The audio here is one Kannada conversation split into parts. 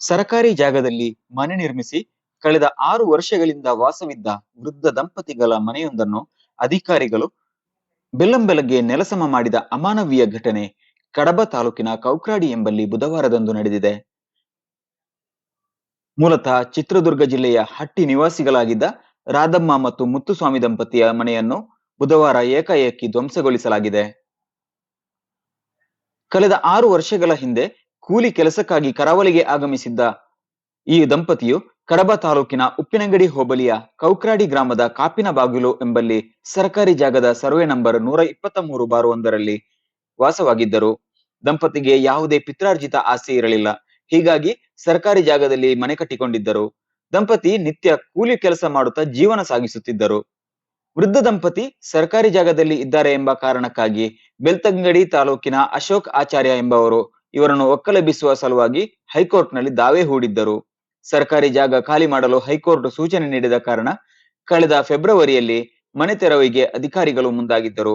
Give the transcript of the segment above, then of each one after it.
ಸರಕಾರಿ ಜಾಗದಲ್ಲಿ ಮನೆ ನಿರ್ಮಿಸಿ ಕಳೆದ ಆರು ವರ್ಷಗಳಿಂದ ವಾಸವಿದ್ದ ವೃದ್ಧ ದಂಪತಿಗಳ ಮನೆಯೊಂದನ್ನು ಅಧಿಕಾರಿಗಳು ಬೆಲ್ಲಂಬೆಲಗ್ಗೆ ನೆಲಸಮ ಮಾಡಿದ ಅಮಾನವೀಯ ಘಟನೆ ಕಡಬ ತಾಲೂಕಿನ ಕೌಕ್ರಾಡಿ ಎಂಬಲ್ಲಿ ಬುಧವಾರದಂದು ನಡೆದಿದೆ. ಮೂಲತಃ ಚಿತ್ರದುರ್ಗ ಜಿಲ್ಲೆಯ ಹಟ್ಟಿ ನಿವಾಸಿಗಳಾಗಿದ್ದ ರಾಧಮ್ಮ ಮತ್ತು ಮುತ್ತುಸ್ವಾಮಿ ದಂಪತಿಯ ಮನೆಯನ್ನು ಬುಧವಾರ ಏಕಾಏಕಿ ಧ್ವಂಸಗೊಳಿಸಲಾಗಿದೆ. ಕಳೆದ ಆರು ವರ್ಷಗಳ ಹಿಂದೆ ಕೂಲಿ ಕೆಲಸಕ್ಕಾಗಿ ಕರಾವಳಿಗೆ ಆಗಮಿಸಿದ್ದ ಈ ದಂಪತಿಯು ಕಡಬ ತಾಲೂಕಿನ ಉಪ್ಪಿನಂಗಡಿ ಹೋಬಳಿಯ ಕೌಕ್ರಾಡಿ ಗ್ರಾಮದ ಕಾಪಿನ ಬಾಗಿಲು ಎಂಬಲ್ಲಿ ಸರ್ಕಾರಿ ಜಾಗದ ಸರ್ವೆ ನಂಬರ್ ನೂರ ಇಪ್ಪತ್ತ ಮೂರು ಬಾರು ಒಂದರಲ್ಲಿ ವಾಸವಾಗಿದ್ದರು. ದಂಪತಿಗೆ ಯಾವುದೇ ಪಿತ್ರಾರ್ಜಿತ ಆಸ್ತಿ ಇರಲಿಲ್ಲ. ಹೀಗಾಗಿ ಸರ್ಕಾರಿ ಜಾಗದಲ್ಲಿ ಮನೆ ಕಟ್ಟಿಕೊಂಡಿದ್ದರು. ದಂಪತಿ ನಿತ್ಯ ಕೂಲಿ ಕೆಲಸ ಮಾಡುತ್ತಾ ಜೀವನ ಸಾಗಿಸುತ್ತಿದ್ದರು. ವೃದ್ಧ ದಂಪತಿ ಸರ್ಕಾರಿ ಜಾಗದಲ್ಲಿ ಇದ್ದಾರೆ ಎಂಬ ಕಾರಣಕ್ಕಾಗಿ ಬೆಳ್ತಂಗಡಿ ತಾಲೂಕಿನ ಅಶೋಕ್ ಆಚಾರ್ಯ ಎಂಬವರು ಇವರನ್ನು ಒಕ್ಕಲೆಬ್ಬಿಸುವ ಸಲುವಾಗಿ ಹೈಕೋರ್ಟ್ನಲ್ಲಿ ದಾವೆ ಹೂಡಿದ್ದರು. ಸರ್ಕಾರಿ ಜಾಗ ಖಾಲಿ ಮಾಡಲು ಹೈಕೋರ್ಟ್ ಸೂಚನೆ ನೀಡಿದ ಕಾರಣ ಕಳೆದ ಫೆಬ್ರವರಿಯಲ್ಲಿ ಮನೆ ತೆರವಿಗೆ ಅಧಿಕಾರಿಗಳು ಮುಂದಾಗಿದ್ದರು.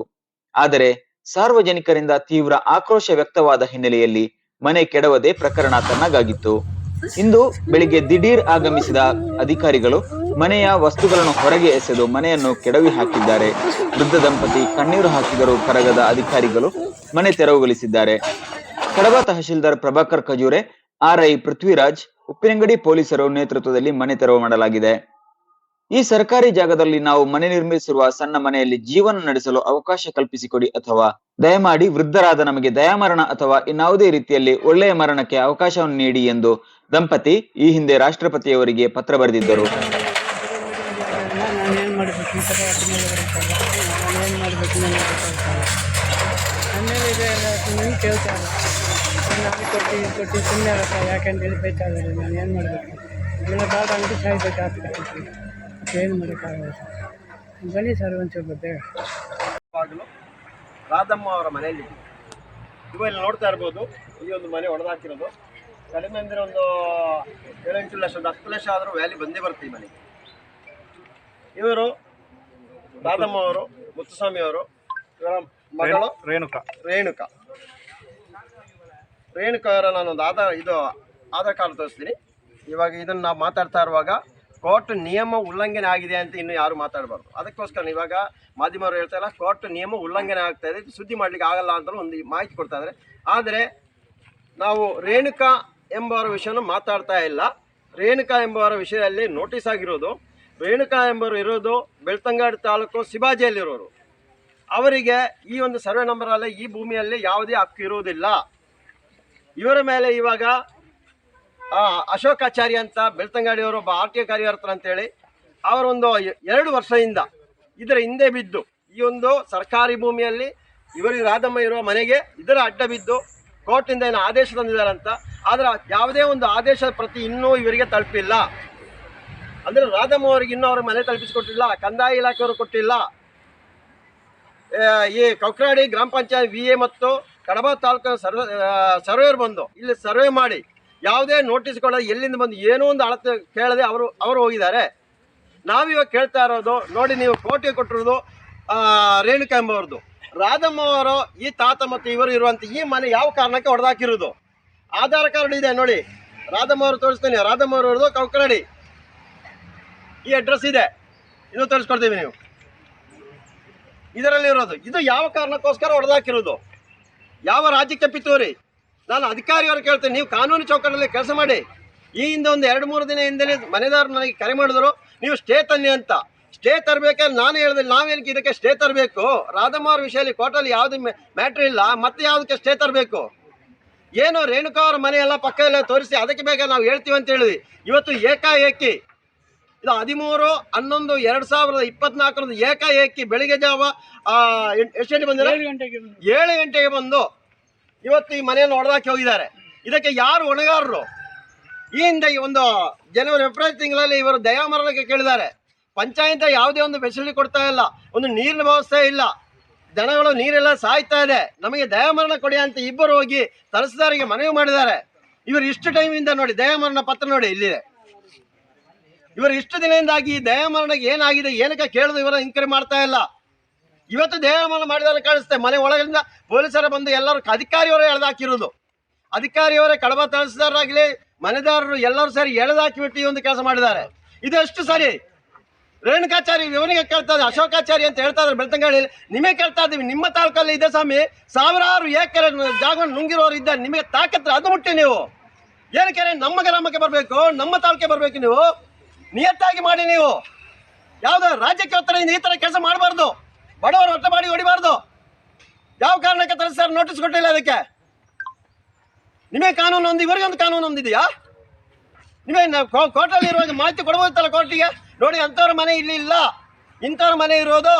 ಆದರೆ ಸಾರ್ವಜನಿಕರಿಂದ ತೀವ್ರ ಆಕ್ರೋಶ ವ್ಯಕ್ತವಾದ ಹಿನ್ನೆಲೆಯಲ್ಲಿ ಮನೆ ಕೆಡವದೆ ಪ್ರಕರಣ ತನ್ನಗಾಗಿತ್ತು ಇಂದು ಬೆಳಿಗ್ಗೆ ದಿಢೀರ್ ಆಗಮಿಸಿದ ಅಧಿಕಾರಿಗಳು ಮನೆಯ ವಸ್ತುಗಳನ್ನು ಹೊರಗೆ ಎಸೆದು ಮನೆಯನ್ನು ಕೆಡವಿ ಹಾಕಿದ್ದಾರೆ. ವೃದ್ಧ ದಂಪತಿ ಕಣ್ಣೀರು ಹಾಕಿದರೂ ಕರಗದ ಅಧಿಕಾರಿಗಳು ಮನೆ ತೆರವುಗೊಳಿಸಿದ್ದಾರೆ. ಕಡಬ ತಹಶೀಲ್ದಾರ್ ಪ್ರಭಾಕರ್ ಖಜೂರೆ ಆರ್ಐ ಪೃಥ್ವಿರಾಜ್, ಉಪ್ಪಿನಂಗಡಿ ಪೊಲೀಸರು ನೇತೃತ್ವದಲ್ಲಿ ಮನೆ ತೆರವು ಮಾಡಲಾಗಿದೆ. ಈ ಸರ್ಕಾರಿ ಜಾಗದಲ್ಲಿ ನಾವು ಮನೆ ನಿರ್ಮಿಸಿರುವ ಸಣ್ಣ ಮನೆಯಲ್ಲಿ ಜೀವನ ನಡೆಸಲು ಅವಕಾಶ ಕಲ್ಪಿಸಿಕೊಡಿ ಅಥವಾ ದಯಮಾಡಿ ವೃದ್ಧರಾದ ನಮಗೆ ದಯಾಮರಣ ಅಥವಾ ಇನ್ನಾವುದೇ ರೀತಿಯಲ್ಲಿ ಒಳ್ಳೆಯ ಮರಣಕ್ಕೆ ಅವಕಾಶವನ್ನು ನೀಡಿ ಎಂದು ದಂಪತಿ ಈ ಹಿಂದೆ ರಾಷ್ಟ್ರಪತಿಯವರಿಗೆ ಪತ್ರ ಬರೆದಿದ್ದರು. ನಾನು ಕೊಟ್ಟು ಕೊಟ್ಟು ಸುಮ್ಮನೆ ಆಗುತ್ತೆ ಯಾಕೆಂತೇಳಿ ಬೈತಾ ಇದ್ದಾರೆ ನಾನು ಏನು ಮಾಡಬೇಕು? ಇಲ್ಲ ಬೇಡ ಅಂಗಡಿ ಸಾಯ್ಬೇಕಾಗ್ತದೆ ಏನು ಮಾಡೋಕ್ಕಾಗಲ್ಲ ಸರ್. ಬನ್ನಿ ಸರ್ ಒಂಚೂರು ಬೇಗ ರಾಧಮ್ಮ ಅವರ ಮನೆಯಲ್ಲಿ. ನೀವು ಇಲ್ಲಿ ನೋಡ್ತಾ ಇರ್ಬೋದು. ಈ ಒಂದು ಮನೆ ಒಡೆದಾಕಿರೋದು. ಕಡಿಮೆ ಅಂದರೆ ಒಂದು ಏಳೆಂಟು ಲಕ್ಷ ಒಂದು ಹತ್ತು ಲಕ್ಷ ಆದರೂ ವ್ಯಾಲಿ ಬಂದೇ ಬರುತ್ತೆ ಈ ಮನೆಗೆ ಇವರು ರಾಧಮ್ಮ ಅವರು ಮುತ್ತುಸ್ವಾಮಿ ಅವರು ಇವರ ಮಗಳು ರೇಣುಕಾ. ರೇಣುಕಾ. ರೇಣುಕಾ ಅವರ ನಾನೊಂದು ಆಧಾರ, ಇದು ಆಧಾರ್ ಕಾರ್ಡ್ ತೋರಿಸ್ತೀನಿ. ಇವಾಗ ಇದನ್ನು ನಾವು ಮಾತಾಡ್ತಾ ಇರುವಾಗ ಕೋರ್ಟ್ ನಿಯಮ ಉಲ್ಲಂಘನೆ ಆಗಿದೆ ಅಂತ ಇನ್ನು ಯಾರು ಮಾತಾಡಬಾರ್ದು. ಅದಕ್ಕೋಸ್ಕರ ಇವಾಗ ಮಾಧ್ಯಮವ್ರು ಹೇಳ್ತಾ ಇಲ್ಲ, ಕೋರ್ಟ್ ನಿಯಮ ಉಲ್ಲಂಘನೆ ಆಗ್ತಾ ಇದೆ, ಇದು ಸುದ್ದಿ ಮಾಡಲಿಕ್ಕೆ ಆಗಲ್ಲ ಅಂತ ಒಂದು ಮಾಹಿತಿ ಕೊಡ್ತಾ ಇದ್ದಾರೆ. ಆದರೆ ನಾವು ರೇಣುಕಾ ಎಂಬವರ ವಿಷಯನ ಮಾತಾಡ್ತಾ ಇಲ್ಲ. ರೇಣುಕಾ ಎಂಬವರ ವಿಷಯದಲ್ಲಿ ನೋಟಿಸ್ ಆಗಿರೋದು, ರೇಣುಕಾ ಎಂಬರು ಇರೋದು ಬೆಳ್ತಂಗಾಡಿ ತಾಲೂಕು ಸಿಬಾಜಿಯಲ್ಲಿರೋರು. ಅವರಿಗೆ ಈ ಒಂದು ಸರ್ವೆ ನಂಬರಲ್ಲಿ ಈ ಭೂಮಿಯಲ್ಲಿ ಯಾವುದೇ ಹಕ್ಕು ಇರುವುದಿಲ್ಲ ಇವರ ಮೇಲೆ ಇವಾಗ ಅಶೋಕಾಚಾರ್ಯ ಅಂತ ಬೆಳ್ತಂಗಾಡಿಯವರು ಒಬ್ಬ ಆರ್ ಟಿ ಐ ಕಾರ್ಯಕರ್ತರು ಅಂತೇಳಿ ಅವರೊಂದು ಎರಡು ವರ್ಷದಿಂದ ಇದರ ಹಿಂದೆ ಬಿದ್ದು, ಈ ಒಂದು ಸರ್ಕಾರಿ ಭೂಮಿಯಲ್ಲಿ ಇವರಿಗೆ ರಾಧಮ್ಮ ಇರುವ ಮನೆಗೆ ಇದರ ಅಡ್ಡ ಬಿದ್ದು ಕೋರ್ಟಿಂದ ಏನು ಆದೇಶ ತಂದಿದ್ದಾರಂತ ಆದರೆ ಯಾವುದೇ ಒಂದು ಆದೇಶದ ಪ್ರತಿ ಇನ್ನೂ ಇವರಿಗೆ ತಲುಪಿಲ್ಲ. ಅಂದರೆ ರಾಧಮ್ಮ ಅವರಿಗೆ ಇನ್ನೂ ಅವ್ರ ಮನೆ ತಲುಪಿಸಿಕೊಟ್ಟಿಲ್ಲ, ಕಂದಾಯ ಇಲಾಖೆಯವರು ಕೊಟ್ಟಿಲ್ಲ. ಈ ಕೌಕ್ರಾಡಿ ಗ್ರಾಮ ಪಂಚಾಯತ್ ವಿ ಎ ಮತ್ತು ಕಡಬ ತಾಲೂಕಿನ ಸರ್ವೆ ಸರ್ವೇಯರ್ ಬಂದು ಇಲ್ಲಿ ಸರ್ವೆ ಮಾಡಿ ಯಾವುದೇ ನೋಟಿಸ್ ಕೊಡೋದು ಎಲ್ಲಿಂದ ಬಂದು ಏನೋ ಒಂದು ಅಳತೆ ಕೇಳದೆ ಅವರು ಅವರು ಹೋಗಿದ್ದಾರೆ. ನಾವಿವಾಗ ಕೇಳ್ತಾ ಇರೋದು, ನೋಡಿ ನೀವು ಕೋಟಿ ಕೊಟ್ಟಿರೋದು ರೇಣುಕಾ ಎಂಬವ್ರದ್ದು. ರಾಧಮ್ಮ ಅವರು, ಈ ತಾತ ಮತ್ತು ಇವರು ಇರುವಂಥ ಈ ಮನೆ ಯಾವ ಕಾರಣಕ್ಕೆ ಹೊಡೆದಾಕಿರೋದು? ಆಧಾರ್ ಕಾರ್ಡ್ ಇದೆ, ನೋಡಿ. ರಾಧಮ್ಮ ಅವರು ತೋರಿಸ್ತೇನೆ, ರಾಧಮ್ಮ ಅವರು ಕೌಕರಡಿ. ಈ ಅಡ್ರೆಸ್ ಇದೆ. ಇನ್ನೂ ತೋರಿಸ್ಕೊಡ್ತೀವಿ ನೀವು. ಇದರಲ್ಲಿ ಇರೋದು. ಇದು ಯಾವ ಕಾರಣಕ್ಕೋಸ್ಕರ ಹೊಡೆದಾಕಿರೋದು? ಯಾವ ರಾಜ್ಯಕ್ಕೆ ಪಿತೂರಿ? ನಾನು ಅಧಿಕಾರಿಯವರು ಕೇಳ್ತೇನೆ, ನೀವು ಕಾನೂನು ಚೌಕಟ್ಟಲ್ಲಿ ಕೆಲಸ ಮಾಡಿ. ಈ ಹಿಂದೆ ಒಂದು ಎರಡು ಮೂರು ದಿನ ಹಿಂದೆನೇ ಮನೆದಾರರು ನನಗೆ ಕರೆ ಮಾಡಿದ್ರು, ನೀವು ಸ್ಟೇ ತನ್ನಿ ಅಂತ. ಸ್ಟೇ ತರಬೇಕಾದ್ರೆ ನಾನು ಹೇಳಿದೆ, ನಾವೇನಕ್ಕೆ ಇದಕ್ಕೆ ಸ್ಟೇ ತರಬೇಕು? ರಾಧಮ್ಮ ವಿಷಯದಲ್ಲಿ ಕೋರ್ಟಲ್ಲಿ ಯಾವುದು ಮ್ಯಾಟ್ರ್ ಇಲ್ಲ, ಮತ್ತೆ ಯಾವುದಕ್ಕೆ ಸ್ಟೇ ತರಬೇಕು? ಏನು ರೇಣುಕಾ ಅವ್ರ ಮನೆಯೆಲ್ಲ ಪಕ್ಕ ತೋರಿಸಿ, ಅದಕ್ಕೆ ಬೇಕಾ ನಾವು ಹೇಳ್ತೀವಿ ಅಂತ ಹೇಳಿದ್ವಿ. ಇವತ್ತು ಏಕಾಏಕಿ ಇದು ಹದಿಮೂರು ಹನ್ನೊಂದು ಎರಡು ಸಾವಿರದ ಇಪ್ಪತ್ನಾಲ್ಕರಂದು ಏಕಾಏಕಿ ಬೆಳಿಗ್ಗೆ ಜಾವ ಆ, ಎಷ್ಟ್- ಗಂಟೆ ಬಂದಿರ ಏಳು ಗಂಟೆಗೆ ಬಂದು ಏಳು ಗಂಟೆಗೆ ಬಂದು ಇವತ್ತು ಈ ಮನೆಯನ್ನು ಹೊಡೆದಾಕಿ ಹೋಗಿದ್ದಾರೆ. ಇದಕ್ಕೆ ಯಾರು ಹೊಣೆಗಾರರು? ಈ ಹಿಂದೆ ಈ ಒಂದು ಜನವರಿ ಫೆಬ್ರವರಿ ತಿಂಗಳಲ್ಲಿ ಇವರು ದಯಾಮರಣಕ್ಕೆ ಕೇಳಿದ್ದಾರೆ. ಪಂಚಾಯತ್ ಯಾವುದೇ ಒಂದು ಫೆಸಿಲಿಟಿ ಕೊಡ್ತಾ ಇಲ್ಲ. ಒಂದು ನೀರಿನ ವ್ಯವಸ್ಥೆ ಇಲ್ಲ. ದನಗಳು ನೀರೆಲ್ಲ ಸಾಯ್ತಾ ಇದೆ. ನಮಗೆ ದಯಾಮರಣ ಕೊಡಿ ಅಂತ ಇಬ್ಬರು ಹೋಗಿ ತಹಸೀಲ್ದಾರಿಗೆ ಮನವಿ ಮಾಡಿದ್ದಾರೆ. ಇವರು ಇಷ್ಟು ಟೈಮಿಂದ ನೋಡಿ ದಯಾಮರಣ ಪತ್ರ ನೋಡಿ ಇಲ್ಲಿದೆ. ಇವರು ಇಷ್ಟು ದಿನದಿಂದಾಗಿ ಈ ದಯಾಮರಣಕ್ಕೆ ಏನಾಗಿದೆ, ಏನಕ್ಕೆ ಕೇಳಿದ್ರು ಇವರ ಇನ್ಕ್ವೈರಿ ಮಾಡ್ತಾ ಇಲ್ಲ. ಇವತ್ತು ದಯಾಮರಣ ಮಾಡಿದಾಗ ಕಳಿಸ್ತೇವೆ ಮನೆ ಒಳಗಿಂದ ಪೊಲೀಸರ ಬಂದು ಎಲ್ಲರೂ ಅಧಿಕಾರಿಯವರೇ ಎಳೆದಾಕಿರೋದು. ಅಧಿಕಾರಿಯವರೇ ಕಡಬ ತಹಸೀಲ್ದಾರಾಗಲಿ ಮನೆದಾರರು ಎಲ್ಲರೂ ಸೇರಿ ಎಳೆದಾಕಿಬಿಟ್ಟು ಈ ಒಂದು ಕೆಲಸ ಮಾಡಿದ್ದಾರೆ. ಇದು ಎಷ್ಟು ಸರಿ? ರೇಣುಕಾಚಾರಿ ಇವನಿಗೆ ಕೇಳ್ತಾ ಇದ್ದಾರೆ. ಅಶೋಕಾಚಾರಿ ಅಂತ ಹೇಳ್ತಾ ಇದ್ದಾರೆ ಬೆಳ್ತಂಗಳಿ ನಿಮಗೆ ಕೇಳ್ತಾ ಇದ್ದೀವಿ. ನಿಮ್ಮ ತಾಲೂಕಲ್ಲಿ ಇದೆ ಸ್ವಾಮಿ. ಸಾವಿರಾರು ಏಕರೆ ಜಾಗವನ್ನು ನುಂಗಿರೋರು ಇದ್ದಾರೆ. ನಿಮಗೆ ತಾಕತ್ರ ಅದು ಮುಟ್ಟಿ ನೀವು. ಏನಕ್ಕೆ ನಮ್ಮ ಗ್ರಾಮಕ್ಕೆ ಬರಬೇಕು. ನಮ್ಮ ತಾಲೂಕಿಗೆ ಬರಬೇಕು ನೀವು. ನಿಯತ್ತಾಗಿ ಮಾಡಿ ನೀವು. ಯಾವುದೋ ರಾಜ್ಯಕ್ಕೆ ಒತ್ತಡದಿಂದ ಈ ಥರ ಕೆಲಸ ಮಾಡಬಾರ್ದು. ಬಡವರು ಹೊಟ್ಟೆ ಮಾಡಿ ಹೊಡಿಬಾರ್ದು. ಯಾವ ಕಾರಣಕ್ಕೆ ತರ ಸರ್ ನೋಟಿಸ್ ಕೊಟ್ಟಿಲ್ಲ ಅದಕ್ಕೆ? ನಿಮಗೆ ಕಾನೂನು ಒಂದು ಇವರಿಗೊಂದು ಕಾನೂನು ಒಂದಿದೆಯಾ ನಿಮಗೆ ಕೋರ್ಟಲ್ಲಿ ಇರುವಾಗ ಮಾಹಿತಿ ಕೊಡ್ಬೋದಿತ್ತಲ್ಲ ಕೋರ್ಟಿಗೆ? ನೋಡಿ, ಅಂಥವ್ರ ಮನೆ ಇಲ್ಲಿ ಇಲ್ಲ. ಇಂಥವ್ರ ಮನೆ ಇರೋದು.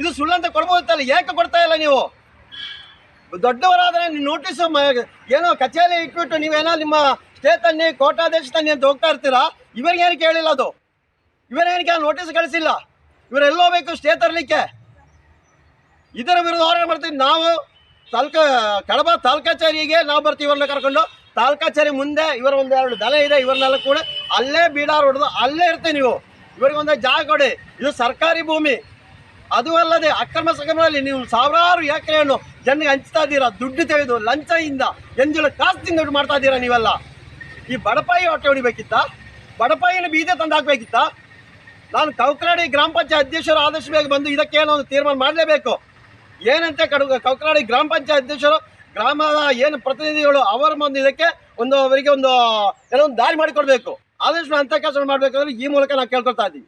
ಇದು ಸುಳ್ಳಂತ ಕೊಡ್ಬೋದಲ್ಲ ಯಾಕೆ ಕೊಡ್ತಾ ಇಲ್ಲ ನೀವು? ದೊಡ್ಡವರಾದರೆ ನೋಟಿಸ್ ಏನೋ ಕಚೇರಿ ಇಟ್ಬಿಟ್ಟು ನೀವೇನೋ ನಿಮ್ಮ ಸ್ಟೇ ತನ್ನಿ ಕೋಟಾದೇಶ ತನ್ನಿ ಅಂತ ಹೋಗ್ತಾ ಇರ್ತೀರಾ? ಇವರಿಗೇನು ಕೇಳಿಲ್ಲ ಅದು? ಇವರೇನಕ್ಕೆ ನೋಟಿಸ್ ಕಳಿಸಿಲ್ಲ? ಇವರೆಲ್ಲೋ ಬೇಕು ಸ್ಟೇ ತರಲಿಕ್ಕೆ? ಇದರ ವಿರುದ್ಧ ಹೋರಾಟ ಮಾಡ್ತೀವಿ. ನಾವು ತಾಲ್ಕ, ಕಡಬ ತಾಲ್ಕಾಚಾರಿಗೆ ನಾವು ಬರ್ತೀವಿ ಇವ್ರನ್ನ ಕರ್ಕೊಂಡು. ತಾಲ್ಕಾಚಾರಿ ಮುಂದೆ ಇವರ ಒಂದು ಎರಡು ದಲ ಇದೆ, ಇವ್ರನ್ನೆಲ್ಲ ಕೂಡ ಅಲ್ಲೇ ಬೀಡಾರ್ ಹೊಡೆದು ಅಲ್ಲೇ ಇರ್ತೀವಿ ನೀವು. ಇವರಿಗೆ ಒಂದು ಜಾಗ ಕೊಡಿ. ಇದು ಸರ್ಕಾರಿ ಭೂಮಿ. ಅದು ಅಲ್ಲದೆ ಅಕ್ರಮ ಸಕ್ರಮದಲ್ಲಿ ನೀವು ಸಾವಿರಾರು ಎಕರೆಯನ್ನು ಜನರಿಗೆ ಹಂಚ್ತಾ ಇದ್ದೀರಾ? ದುಡ್ಡು ತೆಗೆದು ಲಂಚದಿಂದ, ಎಂಜಲ ಕಾಸ್ತಿಂದ ತಿಂದು ದುಡ್ಡು ಮಾಡ್ತಾ ಇದ್ದೀರಾ ನೀವೆಲ್ಲ? ಈ ಬಡಪಾಯಿ ಹೊಟ್ಟೆ ಹೊಡಿಬೇಕಿತ್ತ? ಬಡಪಾಯಿನ ಬೀದೆ ತಂದು ಹಾಕ್ಬೇಕಿತ್ತ? ನಾನು ಕೌಕರಾಡಿ ಗ್ರಾಮ ಪಂಚಾಯತ್ ಅಧ್ಯಕ್ಷರು ಆದಷ್ಟು ಬೇಗ ಬಂದು ಇದಕ್ಕೆ ಏನೋ ಒಂದು ತೀರ್ಮಾನ ಮಾಡಲೇಬೇಕು. ಏನಂತೆ ಕಡು, ಕೌಕರಾಡಿ ಗ್ರಾಮ ಪಂಚಾಯತ್ ಅಧ್ಯಕ್ಷರು, ಗ್ರಾಮದ ಏನು ಪ್ರತಿನಿಧಿಗಳು ಅವರ ಒಂದು ಇದಕ್ಕೆ ಒಂದು ಅವರಿಗೆ ಒಂದು, ಏನೋ ಒಂದು ದಾರಿ ಮಾಡಿಕೊಡ್ಬೇಕು. ಆದಷ್ಟು ಅಂತ ಕೆಲಸ ಮಾಡಬೇಕಂದ್ರೆ ಈ ಮೂಲಕ ನಾವು ಕೇಳ್ಕೊಳ್ತಾ ಇದ್ದೀವಿ